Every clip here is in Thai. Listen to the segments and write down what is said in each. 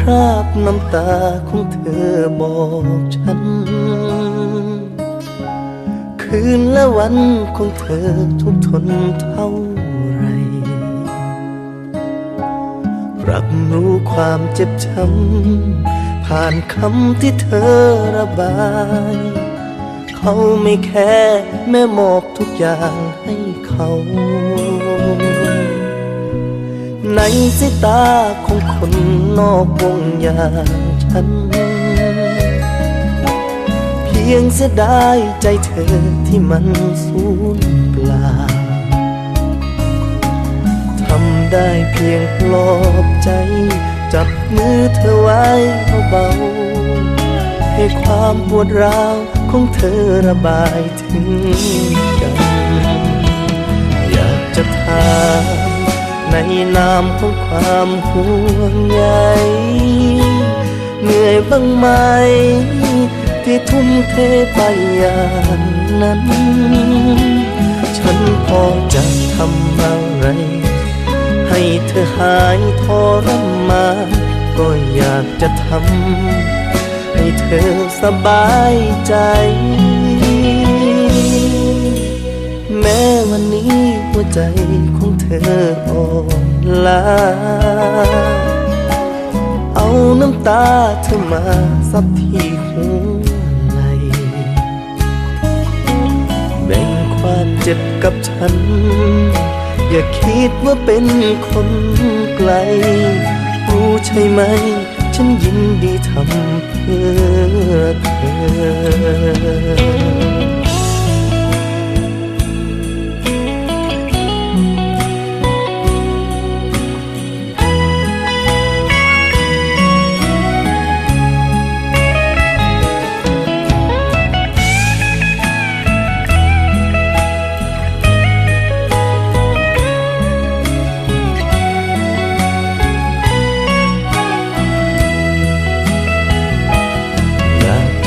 คราบน้ำตาของเธอบอกฉัน คืนและวันของเธอทุกทนเท่าไร รับรู้ความเจ็บช้ำผ่านคำที่เธอระบาย เขาไม่แค่แม่มอบทุกอย่างให้เขา ในสายตาของคนนอกวงอย่างฉัน เพียงเสียดายใจเธอที่มันสูญเปล่าทำได้เพียงปลอบใจ จับมือเธอไว้เบาๆให้ความปวดร้าวของเธอระบายถึงกัน อยากจะถาม ในนามของความห่วงใยเหนื่อยบ้างไหม ที่ทุ่มเทไปอย่างนั้น ฉันพอจะทำอะไร ให้เธอหายทรมานก็อยากจะทำให้เธอสบายใจ แม้วันนี้ หัวใจของเธออ่อนล้าเอาน้ำตาเธอมาซับที่หัวไหลแบ่งความเจ็บกับฉัน อย่าคิดว่าเป็นคนไกล รู้ใช่ไหม ฉันยินดีทำเพื่อเธอ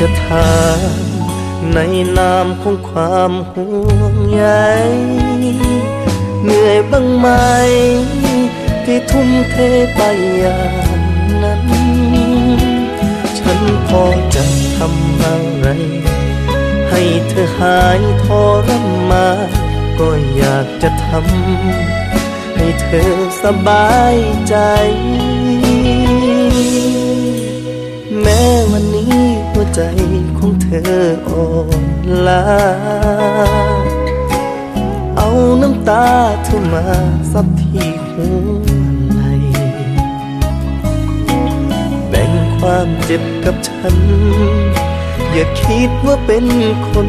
จะถามในนามของความห่วงใยเหนื่อยบ้างไหม ที่ทุ่มเทไปอย่างนั้น ฉันพอจะทำอะไร ให้เธอหายทรมานก็อยากจะทำให้เธอสบายใจ แม้วันนี้ ใจของเธออ่อนล้าเอาน้ำตาเธอมาซับที่หัวไหลแบ่งความเจ็บกับฉัน อย่าคิดว่าเป็นคน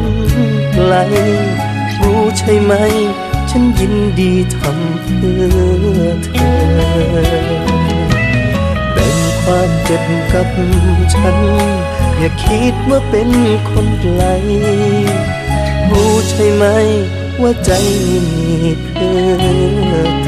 ไกลรู้ใช่ไหม ฉันยินดีทำเพื่อเธอ แบ่งความเจ็บกับฉัน อย่าคิดว่าเป็นคนไกล รู้ใช่ไหมว่าใจมีเพื่อน